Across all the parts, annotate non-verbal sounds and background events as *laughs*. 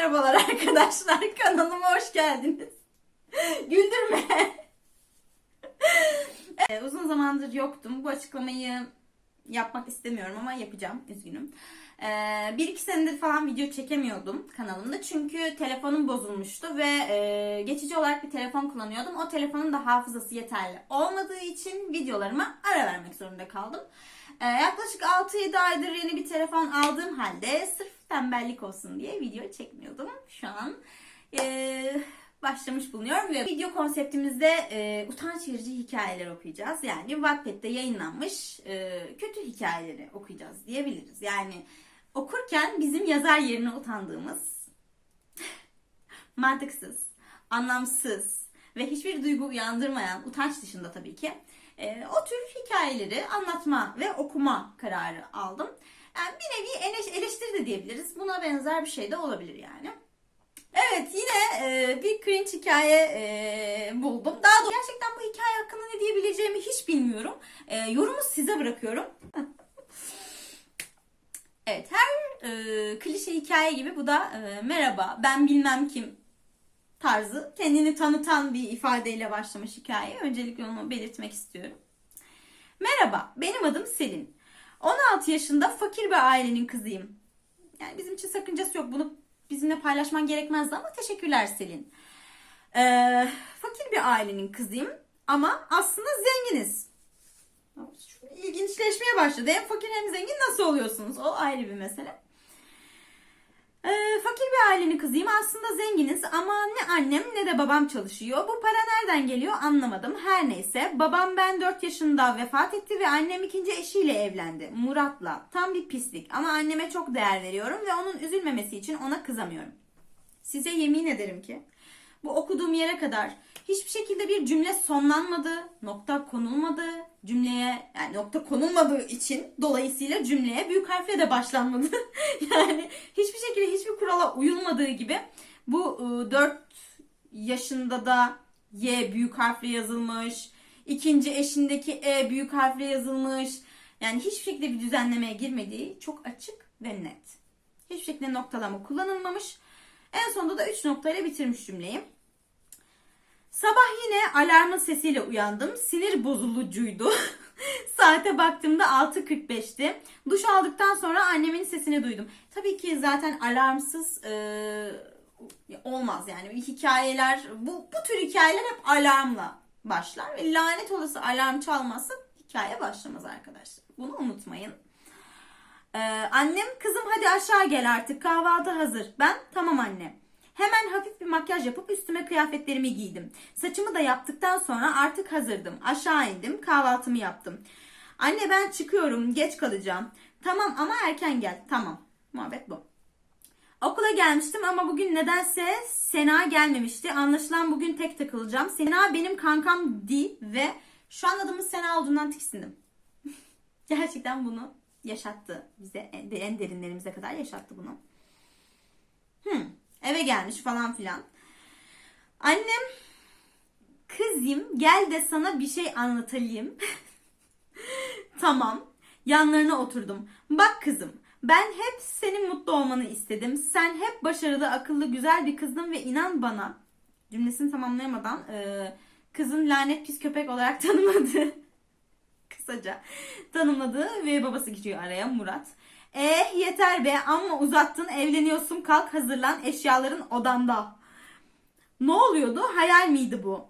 merhabalar *laughs* arkadaşlar. Kanalıma hoş geldiniz. *laughs* Güldürme. *laughs* Ee, uzun zamandır yoktum. Bu açıklamayı yapmak istemiyorum ama yapacağım. Üzgünüm. Ee, bir iki senedir falan video çekemiyordum kanalımda. Çünkü telefonum bozulmuştu ve e, geçici olarak bir telefon kullanıyordum. O telefonun da hafızası yeterli olmadığı için videolarıma ara vermek zorunda kaldım. Ee, yaklaşık 6-7 aydır yeni bir telefon aldığım halde sırf tembellik olsun diye video çekmiyordum. Şu an e, başlamış bulunuyorum ve video konseptimizde e, utanç verici hikayeler okuyacağız. Yani Wattpad'de yayınlanmış e, kötü hikayeleri okuyacağız diyebiliriz. Yani okurken bizim yazar yerine utandığımız *laughs* mantıksız, anlamsız ve hiçbir duygu uyandırmayan, utanç dışında tabii ki e, o tür hikayeleri anlatma ve okuma kararı aldım. Yani bir nevi eleş- eleştiri de diyebiliriz. Buna benzer bir şey de olabilir yani. Evet yine e, bir cringe hikaye e, buldum. Daha doğrusu gerçekten bu hikaye hakkında ne diyebileceğimi hiç bilmiyorum. E, yorumu size bırakıyorum. *laughs* evet her e, klişe hikaye gibi bu da e, merhaba ben bilmem kim tarzı kendini tanıtan bir ifadeyle başlamış hikaye. Öncelikle onu belirtmek istiyorum. Merhaba benim adım Selin. 16 yaşında fakir bir ailenin kızıyım. Yani bizim için sakıncası yok. Bunu bizimle paylaşman gerekmezdi ama teşekkürler Selin. Ee, fakir bir ailenin kızıyım ama aslında zenginiz. Şu İlginçleşmeye başladı. Hem fakir hem zengin nasıl oluyorsunuz? O ayrı bir mesele. Ee, fakir bir ailenin kızıyım. Aslında zenginiz ama ne annem ne de babam çalışıyor. Bu para nereden geliyor anlamadım. Her neyse babam ben 4 yaşında vefat etti ve annem ikinci eşiyle evlendi. Murat'la. Tam bir pislik ama anneme çok değer veriyorum ve onun üzülmemesi için ona kızamıyorum. Size yemin ederim ki bu okuduğum yere kadar hiçbir şekilde bir cümle sonlanmadı, nokta konulmadı, cümleye yani nokta konulmadığı için dolayısıyla cümleye büyük harfle de başlanmadı. *laughs* yani hiçbir şekilde hiçbir kurala uyulmadığı gibi bu 4 yaşında da Y büyük harfle yazılmış, ikinci eşindeki E büyük harfle yazılmış. Yani hiçbir şekilde bir düzenlemeye girmediği çok açık ve net. Hiçbir şekilde noktalama kullanılmamış. En sonunda da 3 noktayla bitirmiş cümleyi. Sabah yine alarmın sesiyle uyandım. Sinir bozulucuydu. *laughs* Saate baktığımda 6.45'ti. Duş aldıktan sonra annemin sesini duydum. Tabii ki zaten alarmsız e, olmaz yani. Hikayeler, bu, bu tür hikayeler hep alarmla başlar. Ve lanet olası alarm çalmazsa hikaye başlamaz arkadaşlar. Bunu unutmayın. Ee, annem kızım hadi aşağı gel artık kahvaltı hazır. Ben tamam anne. Hemen hafif bir makyaj yapıp üstüme kıyafetlerimi giydim. Saçımı da yaptıktan sonra artık hazırdım. Aşağı indim kahvaltımı yaptım. Anne ben çıkıyorum geç kalacağım. Tamam ama erken gel. Tamam. Muhabbet bu. Okula gelmiştim ama bugün nedense Sena gelmemişti. Anlaşılan bugün tek takılacağım. Sena benim kankam di ve şu an adımız Sena olduğundan tiksindim. *laughs* Gerçekten bunu yaşattı bize en derinlerimize kadar yaşattı bunu. Hmm, eve gelmiş falan filan. Annem kızım gel de sana bir şey anlatayım. *laughs* tamam. Yanlarına oturdum. Bak kızım ben hep senin mutlu olmanı istedim. Sen hep başarılı, akıllı, güzel bir kızdın ve inan bana cümlesini tamamlayamadan kızın lanet pis köpek olarak tanımadı *laughs* kısaca tanımladığı ve babası geçiyor araya Murat. Eh yeter be amma uzattın evleniyorsun kalk hazırlan eşyaların odanda. Ne oluyordu hayal miydi bu?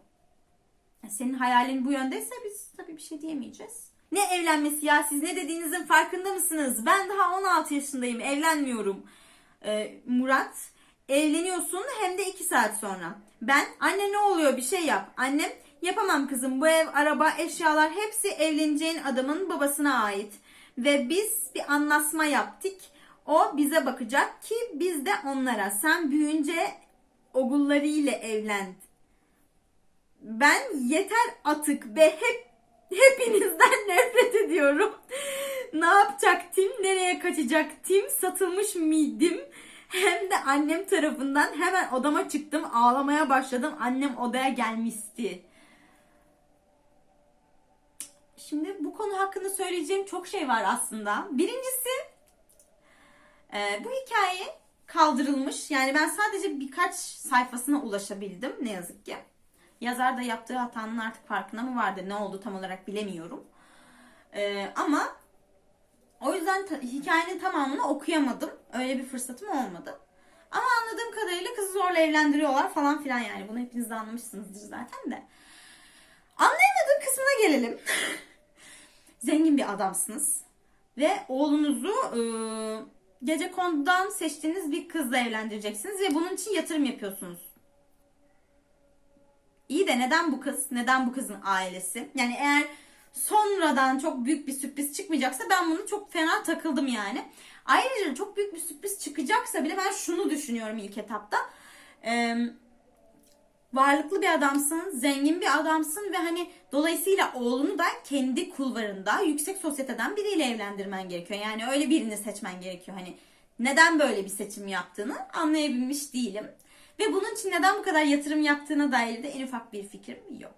Senin hayalin bu yöndeyse biz tabii bir şey diyemeyeceğiz. Ne evlenmesi ya siz ne dediğinizin farkında mısınız? Ben daha 16 yaşındayım evlenmiyorum. Ee, Murat evleniyorsun hem de 2 saat sonra. Ben anne ne oluyor bir şey yap. Annem yapamam kızım bu ev, araba, eşyalar hepsi evleneceğin adamın babasına ait. Ve biz bir anlaşma yaptık. O bize bakacak ki biz de onlara. Sen büyüyünce oğullarıyla evlen. Ben yeter atık ve hep hepinizden *laughs* nefret ediyorum. ne yapacaktım? Nereye kaçacaktım? Satılmış mıydım? Hem de annem tarafından hemen odama çıktım. Ağlamaya başladım. Annem odaya gelmişti. Şimdi bu konu hakkında söyleyeceğim çok şey var aslında. Birincisi e, bu hikaye kaldırılmış. Yani ben sadece birkaç sayfasına ulaşabildim ne yazık ki. Yazar da yaptığı hatanın artık farkına mı vardı? Ne oldu tam olarak bilemiyorum. Ee, ama o yüzden ta- hikayenin tamamını okuyamadım. Öyle bir fırsatım olmadı. Ama anladığım kadarıyla kızı zorla evlendiriyorlar falan filan yani. Bunu hepiniz de anlamışsınızdır zaten de. Anlayamadığım kısmına gelelim. *laughs* Zengin bir adamsınız. Ve oğlunuzu e, gece kondudan seçtiğiniz bir kızla evlendireceksiniz. Ve bunun için yatırım yapıyorsunuz. İyi de neden bu kız? Neden bu kızın ailesi? Yani eğer sonradan çok büyük bir sürpriz çıkmayacaksa ben bunu çok fena takıldım yani. Ayrıca çok büyük bir sürpriz çıkacaksa bile ben şunu düşünüyorum ilk etapta. Ee, varlıklı bir adamsın, zengin bir adamsın ve hani dolayısıyla oğlunu da kendi kulvarında yüksek sosyeteden biriyle evlendirmen gerekiyor. Yani öyle birini seçmen gerekiyor. Hani neden böyle bir seçim yaptığını anlayabilmiş değilim. Ve bunun için neden bu kadar yatırım yaptığına dair de en ufak bir fikrim yok.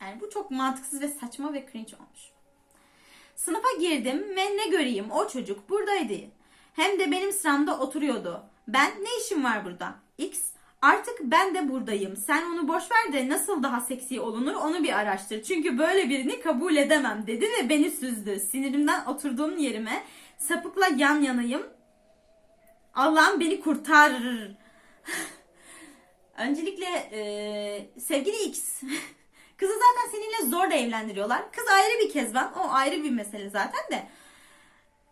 Yani bu çok mantıksız ve saçma ve cringe olmuş. Sınıfa girdim ve ne göreyim o çocuk buradaydı. Hem de benim sıramda oturuyordu. Ben ne işim var burada? X artık ben de buradayım. Sen onu boş ver de nasıl daha seksi olunur onu bir araştır. Çünkü böyle birini kabul edemem dedi ve beni süzdü. Sinirimden oturduğum yerime sapıkla yan yanayım. Allah'ım beni kurtar. *laughs* Öncelikle eee, sevgili X. *laughs* Kızı zaten seninle zorla evlendiriyorlar. Kız ayrı bir kezban. O ayrı bir mesele zaten de.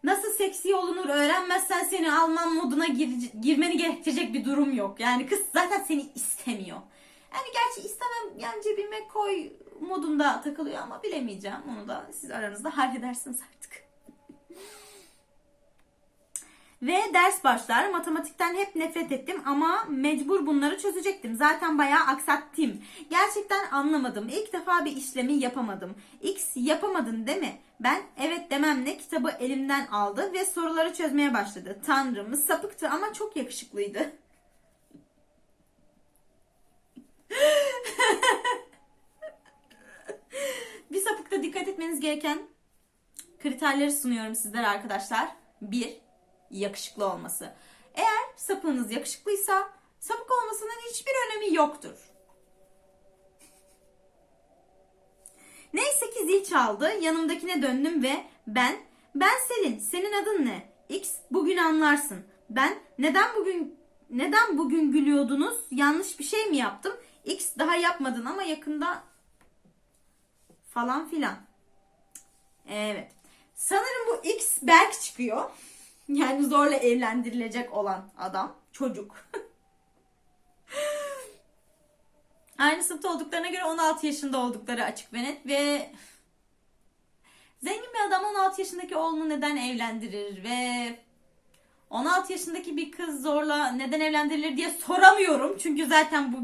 Nasıl seksi olunur öğrenmezsen seni alman moduna gir- girmeni gerektirecek bir durum yok. Yani kız zaten seni istemiyor. Yani gerçi istemem yani cebime koy modunda takılıyor ama bilemeyeceğim. Onu da siz aranızda halledersiniz artık. Ve ders başlar. Matematikten hep nefret ettim ama mecbur bunları çözecektim. Zaten bayağı aksattım. Gerçekten anlamadım. İlk defa bir işlemi yapamadım. X yapamadın değil mi? Ben evet dememle kitabı elimden aldı ve soruları çözmeye başladı. Tanrım sapıktı ama çok yakışıklıydı. *laughs* bir sapıkta dikkat etmeniz gereken kriterleri sunuyorum sizlere arkadaşlar. 1 yakışıklı olması. Eğer sapığınız yakışıklıysa sapık olmasının hiçbir önemi yoktur. Neyse ki zil çaldı. Yanımdakine döndüm ve ben, ben Selin. Senin adın ne? X, bugün anlarsın. Ben, neden bugün neden bugün gülüyordunuz? Yanlış bir şey mi yaptım? X, daha yapmadın ama yakında falan filan. Evet. Sanırım bu X Berk çıkıyor. Yani zorla evlendirilecek olan adam. Çocuk. *laughs* Aynı sınıfta olduklarına göre 16 yaşında oldukları açık ve net ve zengin bir adam 16 yaşındaki oğlunu neden evlendirir ve 16 yaşındaki bir kız zorla neden evlendirilir diye soramıyorum. Çünkü zaten bu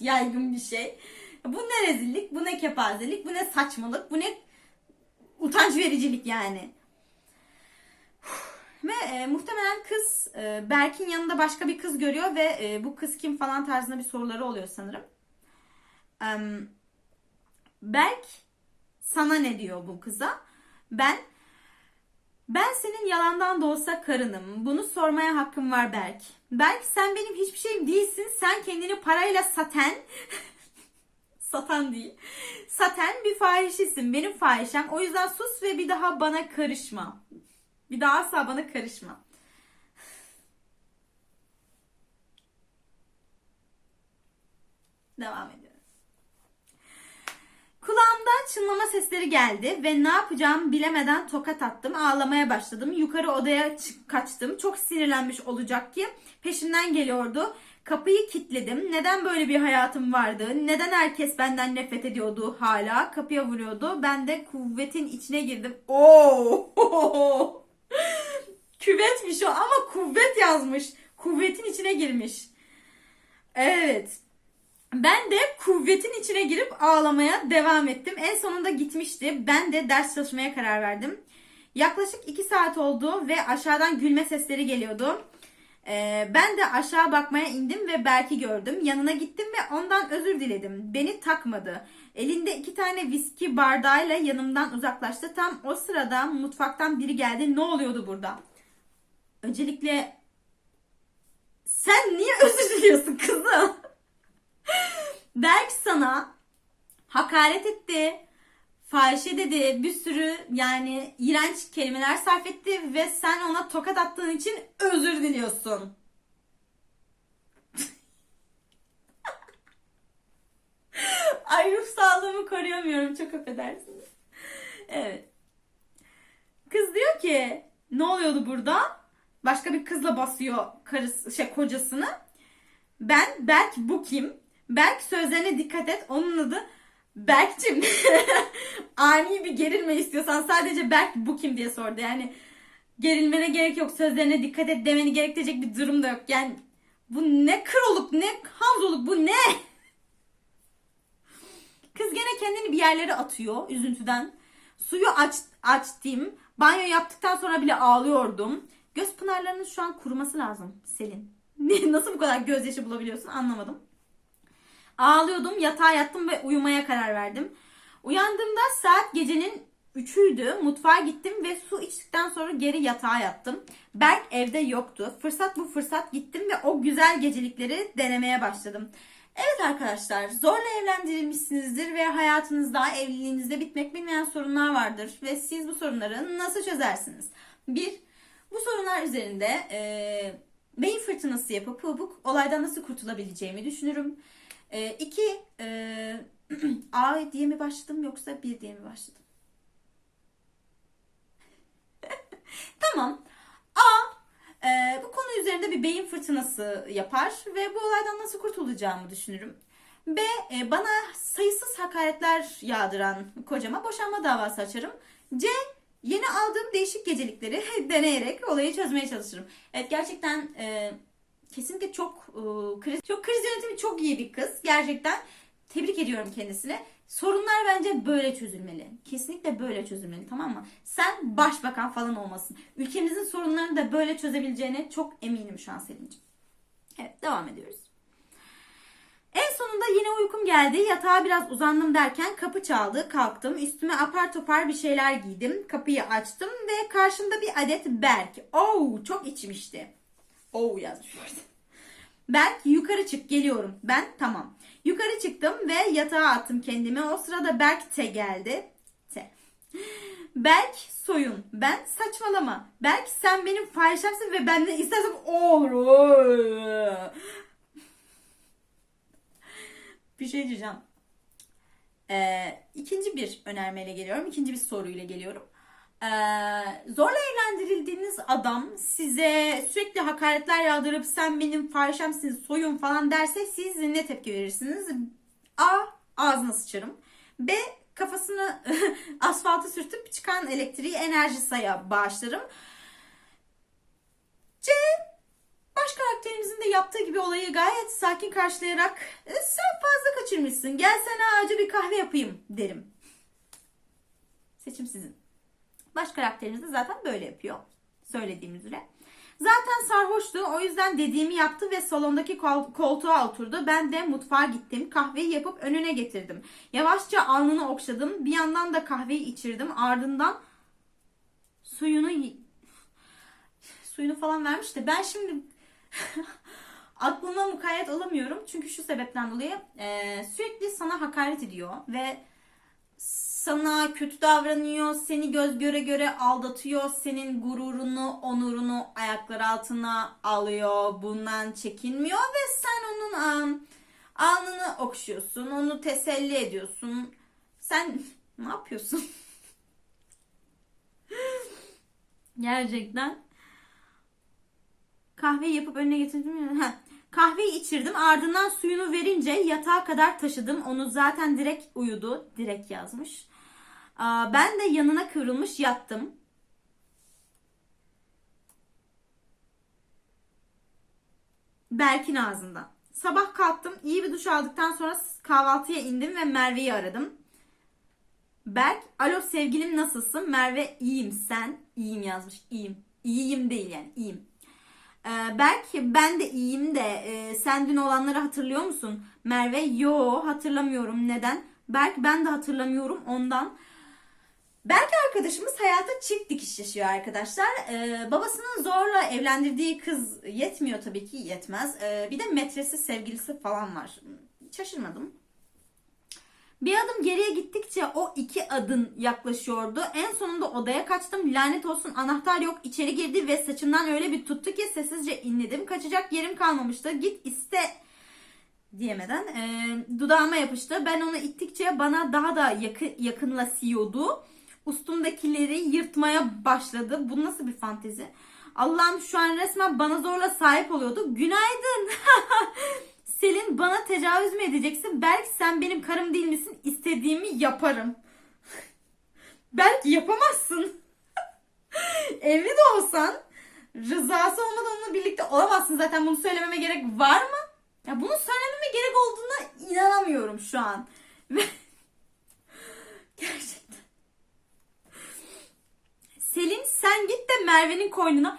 *laughs* yaygın bir şey. Bu ne rezillik, bu ne kepazelik, bu ne saçmalık, bu ne utanç vericilik yani. Ve e, muhtemelen kız e, Berk'in yanında başka bir kız görüyor ve e, bu kız kim falan tarzında bir soruları oluyor sanırım. Em, Berk sana ne diyor bu kıza? Ben ben senin yalandan da olsa karınım. Bunu sormaya hakkım var Berk. Berk sen benim hiçbir şeyim değilsin. Sen kendini parayla saten *laughs* satan değil. Saten bir fahişesin. Benim fahişem. O yüzden sus ve bir daha bana karışma. Bir daha asla bana karışma. Devam ediyoruz. Kulağımda çınlama sesleri geldi ve ne yapacağımı bilemeden tokat attım. Ağlamaya başladım. Yukarı odaya kaçtım. Çok sinirlenmiş olacak ki peşinden geliyordu. Kapıyı kilitledim. Neden böyle bir hayatım vardı? Neden herkes benden nefret ediyordu hala? Kapıya vuruyordu. Ben de kuvvetin içine girdim. Oo! *laughs* Küvetmiş o ama kuvvet yazmış. Kuvvetin içine girmiş. Evet. Ben de kuvvetin içine girip ağlamaya devam ettim. En sonunda gitmişti. Ben de ders çalışmaya karar verdim. Yaklaşık 2 saat oldu ve aşağıdan gülme sesleri geliyordu. Ee, ben de aşağı bakmaya indim ve Berk'i gördüm. Yanına gittim ve ondan özür diledim. Beni takmadı. Elinde iki tane viski bardağıyla yanımdan uzaklaştı. Tam o sırada mutfaktan biri geldi. Ne oluyordu burada? Öncelikle sen niye özür diliyorsun kızım? *laughs* Berk sana hakaret etti. Fahişe dedi. Bir sürü yani iğrenç kelimeler sarf etti ve sen ona tokat attığın için özür diliyorsun. Ay ruh sağlığımı koruyamıyorum. Çok affedersiniz. Evet. Kız diyor ki ne oluyordu burada? Başka bir kızla basıyor karısı şey kocasını. Ben Berk bu kim? Berk sözlerine dikkat et. Onun adı Berk'cim. *laughs* Ani bir gerilme istiyorsan sadece Berk bu kim diye sordu. Yani gerilmene gerek yok. Sözlerine dikkat et demeni gerektirecek bir durum da yok. Yani bu ne kroluk ne hanzoluk bu ne? Kız gene kendini bir yerlere atıyor üzüntüden. Suyu aç, açtım. Banyo yaptıktan sonra bile ağlıyordum. Göz pınarlarının şu an kuruması lazım Selin. *laughs* Nasıl bu kadar gözyaşı bulabiliyorsun anlamadım. Ağlıyordum, yatağa yattım ve uyumaya karar verdim. Uyandığımda saat gecenin 3'üydü. Mutfağa gittim ve su içtikten sonra geri yatağa yattım. Berk evde yoktu. Fırsat bu fırsat gittim ve o güzel gecelikleri denemeye başladım. Evet arkadaşlar zorla evlendirilmişsinizdir ve hayatınızda evliliğinizde bitmek bilmeyen sorunlar vardır. Ve siz bu sorunları nasıl çözersiniz? Bir, bu sorunlar üzerinde e, beyin fırtınası yapıp bu olaydan nasıl kurtulabileceğimi düşünürüm. E, iki, e, *clears throat* A diye mi başladım yoksa bir diye mi başladım? *laughs* tamam. A ee, bu konu üzerinde bir beyin fırtınası yapar ve bu olaydan nasıl kurtulacağımı düşünürüm. B. E, bana sayısız hakaretler yağdıran kocama boşanma davası açarım. C. Yeni aldığım değişik gecelikleri *laughs* deneyerek olayı çözmeye çalışırım. Evet gerçekten e, kesinlikle çok e, kriz, çok kriz yönetimi çok iyi bir kız. Gerçekten tebrik ediyorum kendisine. Sorunlar bence böyle çözülmeli. Kesinlikle böyle çözülmeli tamam mı? Sen başbakan falan olmasın. Ülkemizin sorunlarını da böyle çözebileceğine çok eminim şu an Selin'ciğim. Evet devam ediyoruz. En sonunda yine uykum geldi. Yatağa biraz uzandım derken kapı çaldı. Kalktım. Üstüme apar topar bir şeyler giydim. Kapıyı açtım ve karşımda bir adet Berk. Oo çok içmişti. Oo yazmış orada. Berk yukarı çık geliyorum. Ben tamam. Yukarı çıktım ve yatağa attım kendimi. O sırada Berk te geldi. Te. Berk soyun. Ben saçmalama. Berk sen benim fahişemsin ve benden istersen olur. bir şey diyeceğim. Ee, ikinci bir önermeyle geliyorum. İkinci bir soruyla geliyorum. Ee, zorla evlendirildiğiniz adam size sürekli hakaretler yağdırıp sen benim fahişemsin soyun falan derse siz ne tepki verirsiniz? A. Ağzına sıçarım. B. Kafasını *laughs* asfalta sürtüp çıkan elektriği enerji saya bağışlarım. C. Baş karakterimizin de yaptığı gibi olayı gayet sakin karşılayarak e, sen fazla kaçırmışsın gel sana acı bir kahve yapayım derim. Seçim sizin. Baş karakterimiz de zaten böyle yapıyor. Söylediğim üzere. Zaten sarhoştu. O yüzden dediğimi yaptı ve salondaki kol- koltuğa oturdu. Ben de mutfağa gittim. Kahveyi yapıp önüne getirdim. Yavaşça alnını okşadım. Bir yandan da kahveyi içirdim. Ardından suyunu suyunu falan vermişti. Ben şimdi *laughs* aklıma mukayyet olamıyorum. Çünkü şu sebepten dolayı e, sürekli sana hakaret ediyor ve sana kötü davranıyor, seni göz göre göre aldatıyor, senin gururunu, onurunu ayaklar altına alıyor, bundan çekinmiyor ve sen onun um, alnını okşuyorsun, onu teselli ediyorsun. Sen *laughs* ne yapıyorsun? *laughs* Gerçekten. Kahve yapıp önüne getirdim ya. *laughs* Kahveyi içirdim ardından suyunu verince yatağa kadar taşıdım. Onu zaten direkt uyudu. Direkt yazmış. Ben de yanına kıvrılmış yattım. Berk'in ağzından. Sabah kalktım. iyi bir duş aldıktan sonra kahvaltıya indim ve Merve'yi aradım. Berk, alo sevgilim nasılsın? Merve, iyiyim sen. İyiyim yazmış. İyiyim. İyiyim değil yani. iyiyim. Ee, Berk, ben de iyiyim de e, sen dün olanları hatırlıyor musun? Merve, yo hatırlamıyorum. Neden? Belki ben de hatırlamıyorum ondan. Belki arkadaşımız hayata çift dikiş yaşıyor arkadaşlar. Ee, babasının zorla evlendirdiği kız yetmiyor tabii ki yetmez. Ee, bir de metresi sevgilisi falan var. Şaşırmadım. Bir adım geriye gittikçe o iki adım yaklaşıyordu. En sonunda odaya kaçtım. Lanet olsun anahtar yok. İçeri girdi ve saçımdan öyle bir tuttu ki sessizce inledim. Kaçacak yerim kalmamıştı. Git iste diyemeden e, dudağıma yapıştı. Ben onu ittikçe bana daha da yakı, yakınlaşıyordu. Ustumdakileri yırtmaya başladı. Bu nasıl bir fantezi? Allah'ım şu an resmen bana zorla sahip oluyordu. Günaydın. *laughs* Selin bana tecavüz mü edeceksin? Belki sen benim karım değil misin? İstediğimi yaparım. *laughs* Belki yapamazsın. *laughs* Evli de olsan rızası olmadan onunla birlikte olamazsın. Zaten bunu söylememe gerek var mı? Ya bunu söylememe gerek olduğuna inanamıyorum şu an. *laughs* Gerçekten. Selin sen git de Merve'nin koynuna.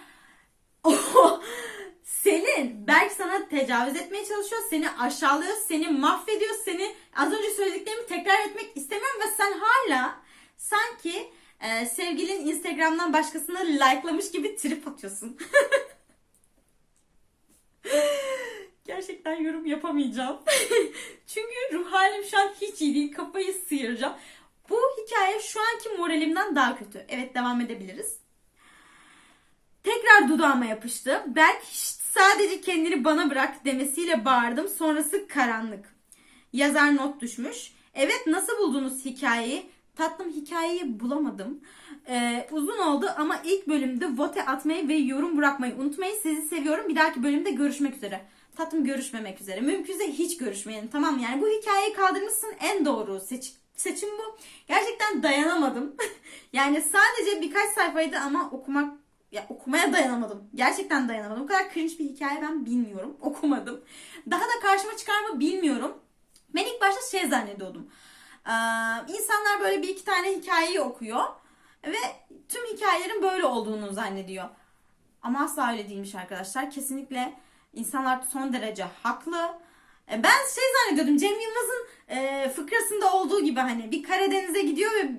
Selin belki sana tecavüz etmeye çalışıyor, seni aşağılıyor, seni mahvediyor, seni az önce söylediklerimi tekrar etmek istemiyorum ve sen hala sanki e, sevgilin Instagram'dan başkasına likelamış gibi trip atıyorsun. *laughs* Gerçekten yorum yapamayacağım. *laughs* Çünkü ruh halim şu an hiç iyi değil. Kafayı sıyıracağım. Bu hikaye şu anki moralimden daha kötü. Evet devam edebiliriz. Tekrar dudağıma yapıştı. Berk "Şşt, sadece kendini bana bırak demesiyle bağırdım. Sonrası karanlık. Yazar not düşmüş. Evet nasıl buldunuz hikayeyi? Tatlım hikayeyi bulamadım. Ee, uzun oldu ama ilk bölümde vote atmayı ve yorum bırakmayı unutmayın. Sizi seviyorum. Bir dahaki bölümde görüşmek üzere. Tatlım görüşmemek üzere. Mümkünse hiç görüşmeyelim. Tamam yani bu hikayeyi kaldırmışsın en doğru seç seçim bu. Gerçekten dayanamadım. *laughs* yani sadece birkaç sayfaydı ama okumak ya okumaya dayanamadım. Gerçekten dayanamadım. O kadar cringe bir hikaye ben bilmiyorum. *laughs* Okumadım. Daha da karşıma çıkar mı bilmiyorum. Ben ilk başta şey zannediyordum. Ee, insanlar böyle bir iki tane hikayeyi okuyor ve tüm hikayelerin böyle olduğunu zannediyor. Ama asla öyle değilmiş arkadaşlar. Kesinlikle insanlar son derece haklı. E, Ben şey zannediyordum Cem Yılmaz'ın e, fıkrasında olduğu gibi hani bir Karadeniz'e gidiyor ve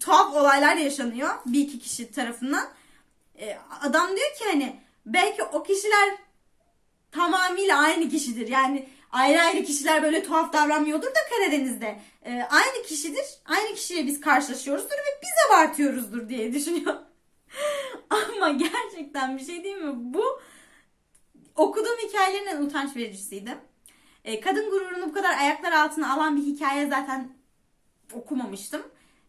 tuhaf olaylar yaşanıyor bir iki kişi tarafından. E, adam diyor ki hani belki o kişiler tamamıyla aynı kişidir. Yani ayrı ayrı kişiler böyle tuhaf davranmıyordur da Karadeniz'de. E, aynı kişidir. Aynı kişiyle biz karşılaşıyoruzdur ve biz abartıyoruzdur diye düşünüyor. *laughs* Ama gerçekten bir şey değil mi? Bu okuduğum hikayelerin en utanç vericisiydi. E, kadın gururunu bu kadar ayaklar altına alan bir hikaye zaten okumamıştım.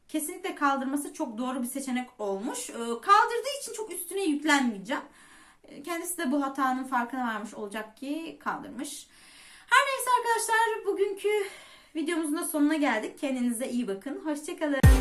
Kesinlikle kaldırması çok doğru bir seçenek olmuş. E, kaldırdığı için çok üstüne yüklenmeyeceğim. E, kendisi de bu hatanın farkına varmış olacak ki kaldırmış. Her neyse arkadaşlar bugünkü videomuzun da sonuna geldik. Kendinize iyi bakın. Hoşçakalın.